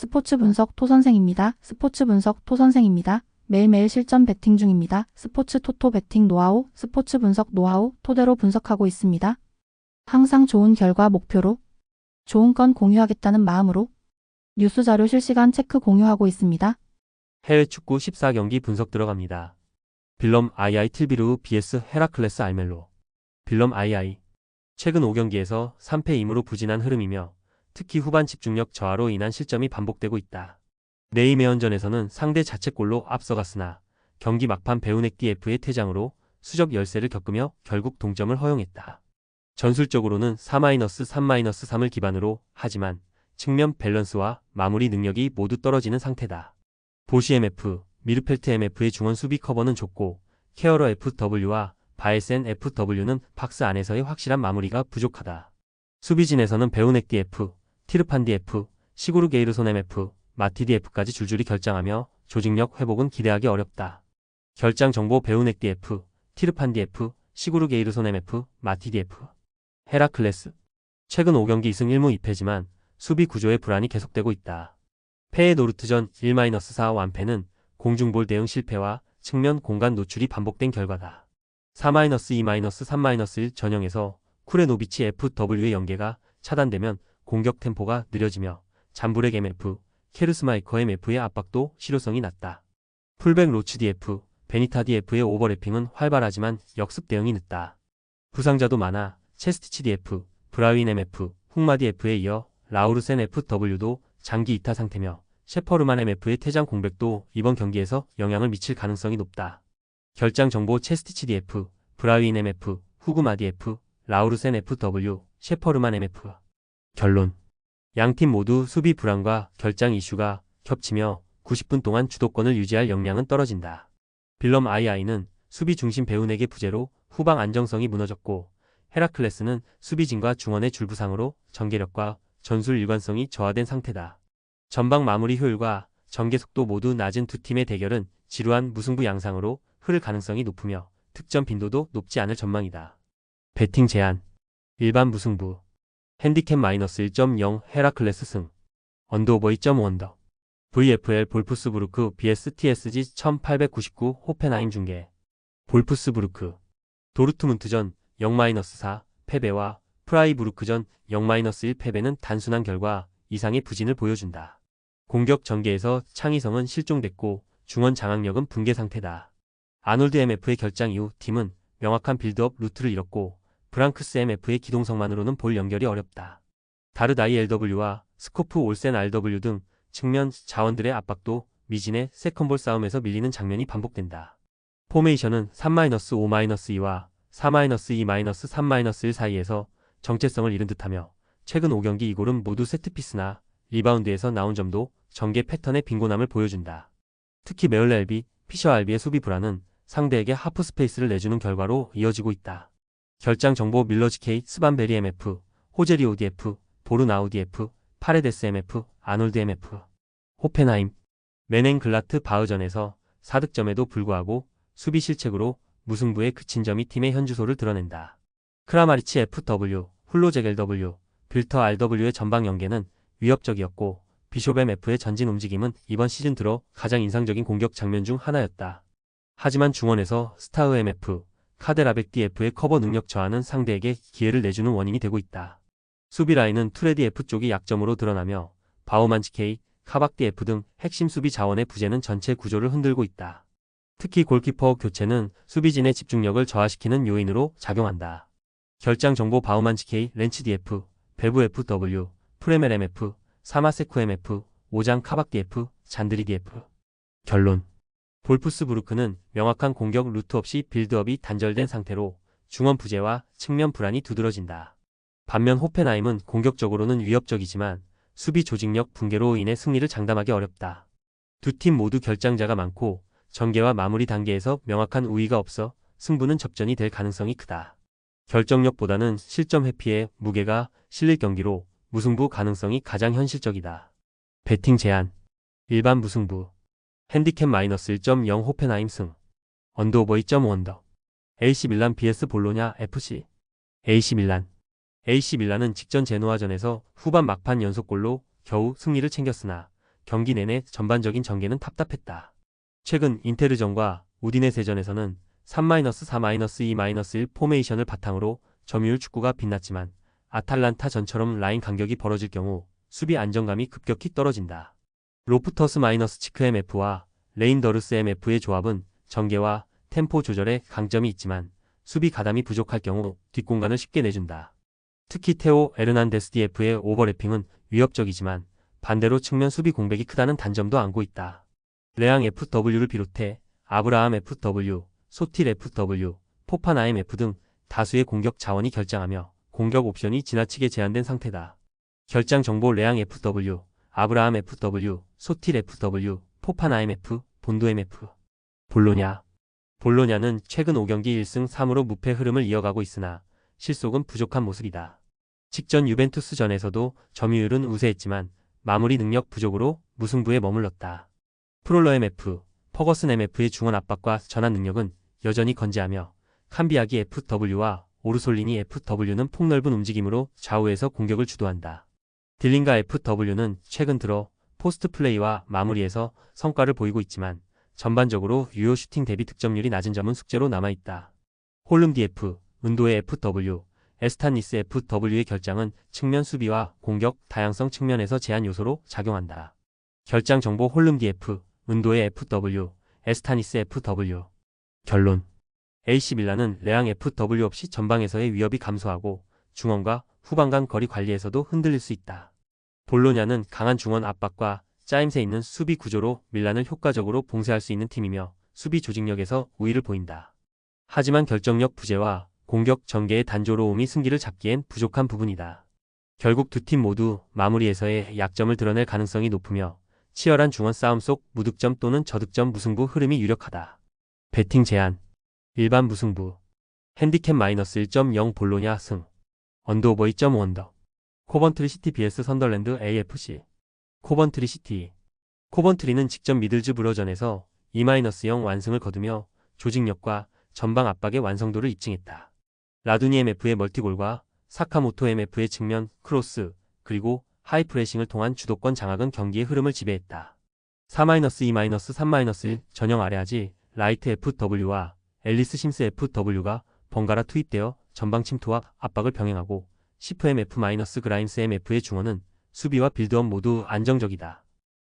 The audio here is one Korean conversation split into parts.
스포츠 분석 토 선생입니다. 스포츠 분석 토 선생입니다. 매일매일 실전 베팅 중입니다. 스포츠 토토 베팅 노하우, 스포츠 분석 노하우 토대로 분석하고 있습니다. 항상 좋은 결과 목표로 좋은 건 공유하겠다는 마음으로 뉴스 자료 실시간 체크 공유하고 있습니다. 해외 축구 14경기 분석 들어갑니다. 빌럼 II 틸비르 vs 헤라클레스 알멜로. 빌럼 II. 최근 5경기에서 3패 2무로 부진한 흐름이며 특히 후반 집중력 저하로 인한 실점이 반복되고 있다. 네이메언전에서는 상대 자책골로 앞서갔으나 경기 막판 베우넥 DF의 퇴장으로 수적 열세를 겪으며 결국 동점을 허용했다. 전술적으로는 4-3-3-3을 기반으로 하지만 측면 밸런스와 마무리 능력이 모두 떨어지는 상태다. 보시 MF, 미르펠트 MF의 중원 수비 커버는 좁고 케어러 FW와 바에센 FW는 박스 안에서의 확실한 마무리가 부족하다. 수비진에서는 베우넥 DF, 티르판 DF, 시구르 게이르손 MF, 마티 DF까지 줄줄이 결장하며 조직력 회복은 기대하기 어렵다. 결장 정보 베우넥 DF, 티르판 DF, 시구르 게이르손 MF, 마티 DF. 헤라클레스. 최근 5경기 2승 1무 2패지만 수비 구조의 불안이 계속되고 있다. 패의 노르트전 1-4 완패는 공중볼 대응 실패와 측면 공간 노출이 반복된 결과다. 4-2-3-1 전형에서 쿠레노비치 FW의 연계가 차단되면 공격 템포가 느려지며 잠브렉 MF, 케르스마이커 MF의 압박도 실효성이 낮다. 풀백 로츠 DF, 베니타 DF의 오버래핑은 활발하지만 역습 대응이 늦다. 부상자도 많아 체스티치 DF, 브라윈 MF, 훅마 DF에 이어 라우르센 FW도 장기 이타 상태며 셰퍼르만 MF의 퇴장 공백도 이번 경기에서 영향을 미칠 가능성이 높다. 결장 정보 체스티치 DF, 브라윈 MF, 후그마 DF, 라우르센 FW, 셰퍼르만 MF. 결론. 양팀 모두 수비 불안과 결장 이슈가 겹치며 90분 동안 주도권을 유지할 역량은 떨어진다. 빌럼 II는 수비 중심 배운에게 부재로 후방 안정성이 무너졌고 헤라클레스는 수비진과 중원의 줄부상으로 전개력과 전술 일관성이 저하된 상태다. 전방 마무리 효율과 전개 속도 모두 낮은 두 팀의 대결은 지루한 무승부 양상으로 흐를 가능성이 높으며 득점 빈도도 높지 않을 전망이다. 배팅 제한 일반 무승부 핸디캡 마이너스 1.0 헤라클레스 승 언더오버 2.5 언더 VFL 볼프스부르크 BS TSG 1899 호펜하임 중계 볼프스부르크 도르트문트전 0-4 패배와 프라이부르크전 0-1 패배는 단순한 결과 이상의 부진을 보여준다. 공격 전개에서 창의성은 실종됐고 중원 장악력은 붕괴 상태다. 아놀드 MF의 결장 이후 팀은 명확한 빌드업 루트를 잃었고 브랑크스 MF의 기동성만으로는 볼 연결이 어렵다. 다르다이 LW와 스코프 올센 RW 등 측면 자원들의 압박도 미진의 세컨볼 싸움에서 밀리는 장면이 반복된다. 포메이션은 3-5-2와 4-2-3-1 사이에서 정체성을 잃은 듯하며 최근 5경기 이골은 모두 세트피스나 리바운드에서 나온 점도 전개 패턴의 빈곤함을 보여준다. 특히 메얼레 알비, 피셔 알비의 수비 불안은 상대에게 하프 스페이스를 내주는 결과로 이어지고 있다. 결장 정보 밀러지 케이, 스반베리 MF, 호제리 ODF, 보른 아우디F, 파레데스 MF, 아놀드 MF, 호펜하임, 메넨 글라트 바흐전에서 4득점에도 불구하고 수비 실책으로 무승부에 그친 점이 팀의 현주소를 드러낸다. 크라마리치 FW, 훌로제겔 W, 빌터 RW의 전방 연계는 위협적이었고 비숍엠 F의 전진 움직임은 이번 시즌 들어 가장 인상적인 공격 장면 중 하나였다. 하지만 중원에서 스타흐 MF, 카데라백 DF의 커버 능력 저하는 상대에게 기회를 내주는 원인이 되고 있다. 수비 라인은 투레디 F 쪽이 약점으로 드러나며 바우만치 K, 카박 DF 등 핵심 수비 자원의 부재는 전체 구조를 흔들고 있다. 특히 골키퍼 교체는 수비진의 집중력을 저하시키는 요인으로 작용한다. 결장 정보 바우만치 K, 렌치 DF, 베브 FW, 프레멜 MF, 사마세쿠 MF, 오장 카박 DF, 잔드리 DF. 결론. 볼프스부르크는 명확한 공격 루트 없이 빌드업이 단절된 상태로 중원 부재와 측면 불안이 두드러진다. 반면 호펜하임은 공격적으로는 위협적이지만 수비 조직력 붕괴로 인해 승리를 장담하기 어렵다. 두 팀 모두 결장자가 많고 전개와 마무리 단계에서 명확한 우위가 없어 승부는 접전이 될 가능성이 크다. 결정력보다는 실점 회피에 무게가 실릴 경기로 무승부 가능성이 가장 현실적이다. 배팅 제한 일반 무승부 핸디캡 마이너스 1.0 호펜하임 승 언더오버 2.5 언더 AC 밀란 BS 볼로냐 FC AC 밀란 AC 밀란은 직전 제노아전에서 후반 막판 연속골로 겨우 승리를 챙겼으나 경기 내내 전반적인 전개는 답답했다. 최근 인테르전과 우디네세전에서는 3-4-2-1 포메이션을 바탕으로 점유율 축구가 빛났지만 아탈란타 전처럼 라인 간격이 벌어질 경우 수비 안정감이 급격히 떨어진다. 로프터스 마이너스 치크 MF와 레인더르스 MF의 조합은 전개와 템포 조절에 강점이 있지만 수비 가담이 부족할 경우 뒷공간을 쉽게 내준다. 특히 테오 에르난데스 DF의 오버래핑은 위협적이지만 반대로 측면 수비 공백이 크다는 단점도 안고 있다. 레앙 FW를 비롯해 아브라함 FW, 소틸 FW, 포판 IMF 등 다수의 공격 자원이 결장하며 공격 옵션이 지나치게 제한된 상태다. 결장 정보 레앙 FW, 아브라함 FW, 소틸 FW, 포판 IMF, 본도 MF. 볼로냐. 볼로냐는 최근 5경기 1승 3으로 무패 흐름을 이어가고 있으나 실속은 부족한 모습이다. 직전 유벤투스전에서도 점유율은 우세했지만 마무리 능력 부족으로 무승부에 머물렀다. 프롤러 MF, 퍼거슨 MF의 중원 압박과 전환 능력은 여전히 건재하며 캄비아기 FW와 오르솔리니 FW는 폭넓은 움직임으로 좌우에서 공격을 주도한다. 딜링가 FW는 최근 들어 포스트 플레이와 마무리에서 성과를 보이고 있지만 전반적으로 유효 슈팅 대비 득점률이 낮은 점은 숙제로 남아있다. 홀름 DF, 은도의 FW, 에스타니스 FW의 결장은 측면 수비와 공격 다양성 측면에서 제한 요소로 작용한다. 결장 정보 홀름 DF, 은도의 FW, 에스타니스 FW. 결론. AC 밀라는 레앙 FW 없이 전방에서의 위협이 감소하고 중원과 후방 간 거리 관리에서도 흔들릴 수 있다. 볼로냐는 강한 중원 압박과 짜임새 있는 수비 구조로 밀란을 효과적으로 봉쇄할 수 있는 팀이며 수비 조직력에서 우위를 보인다. 하지만 결정력 부재와 공격 전개의 단조로움이 승기를 잡기엔 부족한 부분이다. 결국 두 팀 모두 마무리에서의 약점을 드러낼 가능성이 높으며 치열한 중원 싸움 속 무득점 또는 저득점 무승부 흐름이 유력하다. 배팅 제한 일반 무승부 핸디캡 마이너스 1.0 볼로냐 승 언더오버 2.5 언더 코번트리 시티 vs 선덜랜드 AFC 코번트리 시티 코번트리는 직접 미들즈 브러전에서 2-0 완승을 거두며 조직력과 전방 압박의 완성도를 입증했다. 라두니 MF의 멀티골과 사카모토 MF의 측면 크로스 그리고 하이프레싱을 통한 주도권 장악은 경기의 흐름을 지배했다. 4-2-3-1 전형 아래하지 라이트 FW와 앨리스 심스 FW가 번갈아 투입되어 전방 침투와 압박을 병행하고 10MF- 그라임스 MF의 중원은 수비와 빌드업 모두 안정적이다.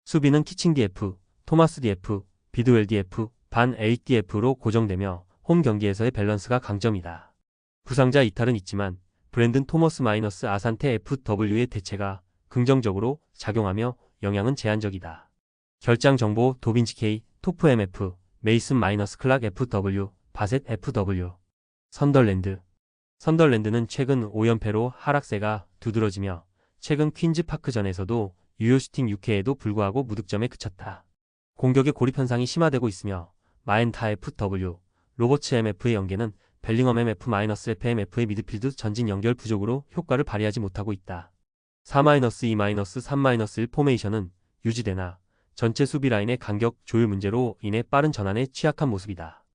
수비는 키칭 DF, 토마스 DF, 비드웰 DF, 반 ADF로 고정되며 홈 경기에서의 밸런스가 강점이다. 부상자 이탈은 있지만 브랜든 토머스 마이너스 아산테 FW의 대체가 긍정적으로 작용하며 영향은 제한적이다. 결장 정보 도빈치 K, 토프 MF, 메이슨 마이너스 클락 FW, 바셋 FW, 선덜랜드. 선덜랜드는 최근 5연패로 하락세가 두드러지며 최근 퀸즈 파크전에서도 유효 슈팅 6회에도 불구하고 무득점에 그쳤다. 공격의 고립 현상이 심화되고 있으며 마엔타 FW, 로버츠 MF의 연계는 벨링엄 MF-FMF의 미드필드 전진 연결 부족으로 효과를 발휘하지 못하고 있다. 4-2-3-1 포메이션은 유지되나 전체 수비 라인의 간격 조율 문제로 인해 빠른 전환에 취약한 모습이다.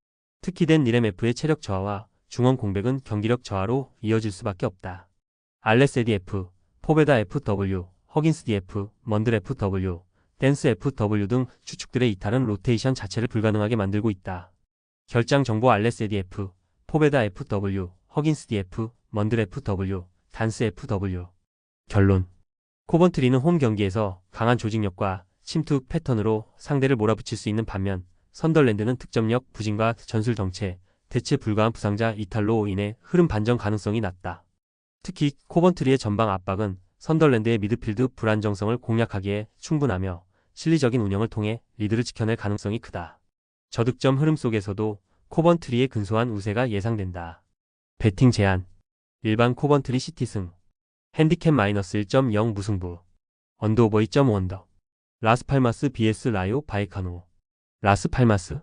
특히 된 니렘 F의 체력 저하와 중원 공백은 경기력 저하로 이어질 수밖에 없다. 알레스 DF, 포베다 FW, 허긴스 DF, 먼들 FW, 댄스 FW 등 추측들의 이탈은 로테이션 자체를 불가능하게 만들고 있다. 결장 정보 알레스 DF, 포베다 FW, 허긴스 DF, 먼들 FW, 단스 FW. 결론. 코번트리는 홈 경기에서 강한 조직력과 침투 패턴으로 상대를 몰아붙일 수 있는 반면 선덜랜드는 득점력 부진과 전술 정체, 대체 불가한 부상자 이탈로 인해 흐름 반전 가능성이 낮다. 특히 코번트리의 전방 압박은 선덜랜드의 미드필드 불안정성을 공략하기에 충분하며 실리적인 운영을 통해 리드를 지켜낼 가능성이 크다. 저득점 흐름 속에서도 코번트리의 근소한 우세가 예상된다. 배팅 제한 일반 코번트리 시티승 핸디캡 마이너스 1.0 무승부 언더오버 2.5 언더 라스팔마스 BS 라요 바이카노 라스팔마스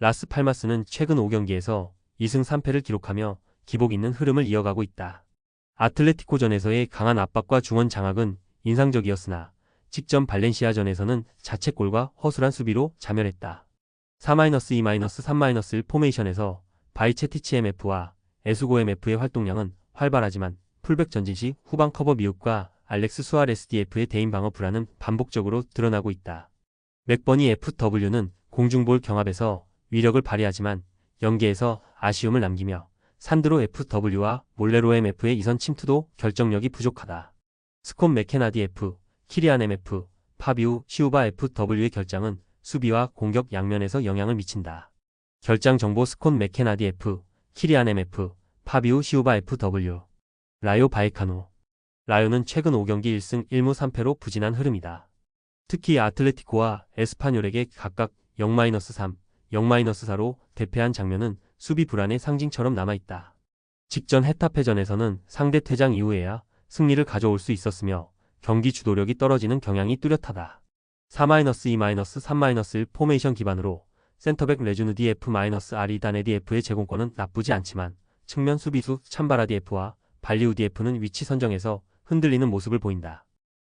라스팔마스는 최근 5경기에서 2승 3패를 기록하며 기복 있는 흐름을 이어가고 있다. 아틀레티코전에서의 강한 압박과 중원 장악은 인상적이었으나 직전 발렌시아전에서는 자책골과 허술한 수비로 자멸했다. 4-2-3-1 포메이션에서 바이체티치 MF와 에수고 MF의 활동량은 활발하지만 풀백 전진 시 후방 커버 미흡과 알렉스 수아레스 DF의 대인 방어 불안은 반복적으로 드러나고 있다. 맥버니 FW는 공중볼 경합에서 위력을 발휘하지만 연계에서 아쉬움을 남기며 산드로 FW와 몰레로 MF의 이선 침투도 결정력이 부족하다. 스콘 맥케나디 F, 키리안 MF, 파비우 시우바 FW의 결장은 수비와 공격 양면에서 영향을 미친다. 결장 정보 스콘 맥케나디 F, 키리안 MF, 파비우 시우바 FW, 라요 바이카노. 라요는 최근 5경기 1승 1무 3패로 부진한 흐름이다. 특히 아틀레티코와 에스파뇰에게 각각 0-3, 0-4로 대패한 장면은 수비 불안의 상징처럼 남아있다. 직전 헤타페전에서는 상대 퇴장 이후에야 승리를 가져올 수 있었으며 경기 주도력이 떨어지는 경향이 뚜렷하다. 4-2-3-1 포메이션 기반으로 센터백 레주누 DF-아리 다네 DF의 제공권은 나쁘지 않지만 측면 수비수 참바라 DF와 발리우 DF는 위치 선정에서 흔들리는 모습을 보인다.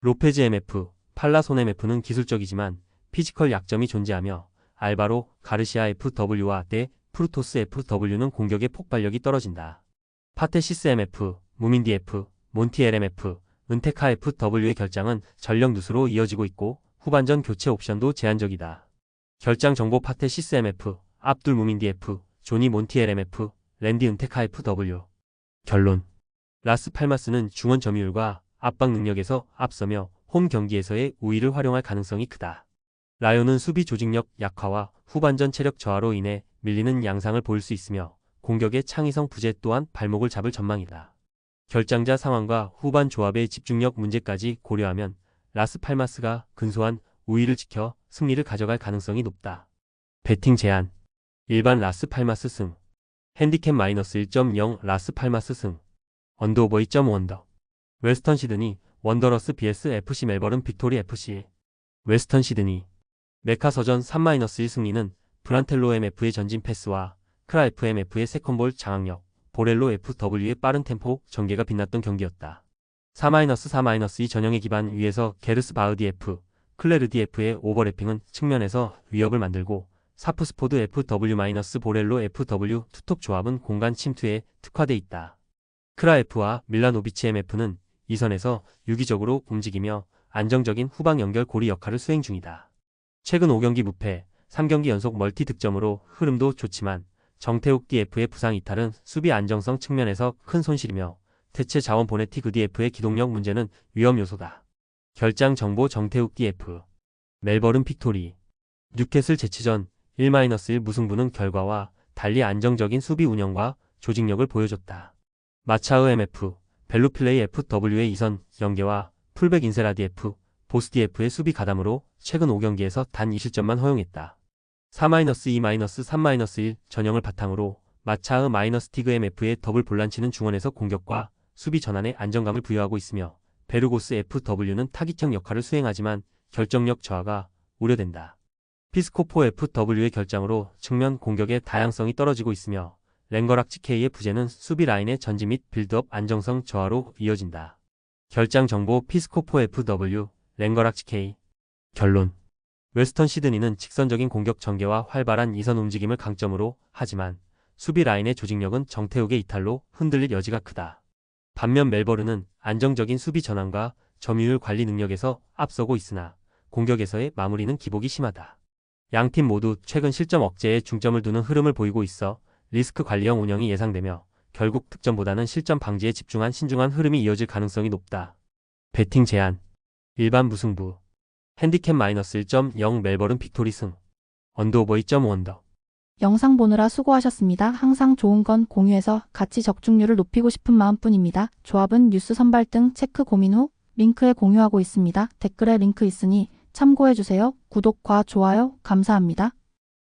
로페즈 MF, 팔라손 MF는 기술적이지만 피지컬 약점이 존재하며 알바로 가르시아 FW와 데 프루토스 FW는 공격의 폭발력이 떨어진다. 파테시스 MF, 무민 DF, 몬티엘 MF, 은테카 FW의 결장은 전력 누수로 이어지고 있고 후반전 교체 옵션도 제한적이다. 결장 정보 파테시스 MF, 압둘 무민 DF, 조니 몬티엘 MF, 랜디 은테카 FW. 결론. 라스 팔마스는 중원 점유율과 압박 능력에서 앞서며 홈 경기에서의 우위를 활용할 가능성이 크다. 라요는 수비 조직력 약화와 후반전 체력 저하로 인해 밀리는 양상을 보일 수 있으며 공격의 창의성 부재 또한 발목을 잡을 전망이다. 결장자 상황과 후반 조합의 집중력 문제까지 고려하면 라스 팔마스가 근소한 우위를 지켜 승리를 가져갈 가능성이 높다. 배팅 제한. 일반 라스 팔마스 승. 핸디캡 마이너스 1.0 라스 팔마스 승. 언더오버 2.5 원더. 웨스턴 시드니 원더러스 BS FC 멜버른 빅토리 FC 웨스턴 시드니 메카서전 3-1 승리는 브란텔로 MF의 전진 패스와 크라 FMF의 세컨볼 장악력, 보렐로 FW의 빠른 템포 전개가 빛났던 경기였다. 4-4-2 전형의 기반 위에서 게르스 바우디 F, 클레르디 F의 오버래핑은 측면에서 위협을 만들고 사프스포드 FW-보렐로 FW 투톱 조합은 공간 침투에 특화돼 있다. 크라 F와 밀라노비치 MF는 이선에서 유기적으로 움직이며 안정적인 후방 연결 고리 역할을 수행 중이다. 최근 5경기 무패, 3경기 연속 멀티 득점으로 흐름도 좋지만 정태욱 DF의 부상 이탈은 수비 안정성 측면에서 큰 손실이며 대체 자원 보네티 그 DF의 기동력 문제는 위험 요소다. 결장 정보 정태욱 DF 멜버른 픽토리 뉴캐슬 제치전 1-1 무승부는 결과와 달리 안정적인 수비 운영과 조직력을 보여줬다. 마차흐 MF, 벨루플레이 FW의 이선 연계와 풀백 인세라디 F, 보스 DF의 수비 가담으로 최근 5경기에서 단 2실점만 허용했다. 4-2-3-1 전형을 바탕으로 마차흐 마이너스 티그 MF의 더블 볼란치는 중원에서 공격과 수비 전환에 안정감을 부여하고 있으며 베르고스 FW는 타깃형 역할을 수행하지만 결정력 저하가 우려된다. 피스코포 FW의 결장으로 측면 공격의 다양성이 떨어지고 있으며 랭거락치 K의 부재는 수비 라인의 전지 및 빌드업 안정성 저하로 이어진다. 결장 정보 피스코포 FW 랭거락치 K 결론 웨스턴 시드니는 직선적인 공격 전개와 활발한 이선 움직임을 강점으로 하지만 수비 라인의 조직력은 정태욱의 이탈로 흔들릴 여지가 크다. 반면 멜버른은 안정적인 수비 전환과 점유율 관리 능력에서 앞서고 있으나 공격에서의 마무리는 기복이 심하다. 양 팀 모두 최근 실점 억제에 중점을 두는 흐름을 보이고 있어 리스크 관리형 운영이 예상되며 결국 득점보다는 실점 방지에 집중한 신중한 흐름이 이어질 가능성이 높다. 배팅 제한 일반 무승부 핸디캡 마이너스 1.0 멜버른 빅토리 승 언더오버 2.5 원더 영상 보느라 수고하셨습니다. 항상 좋은 건 공유해서 같이 적중률을 높이고 싶은 마음뿐입니다. 조합은 뉴스 선발 등 체크 고민 후 링크에 공유하고 있습니다. 댓글에 링크 있으니 참고해주세요. 구독과 좋아요 감사합니다.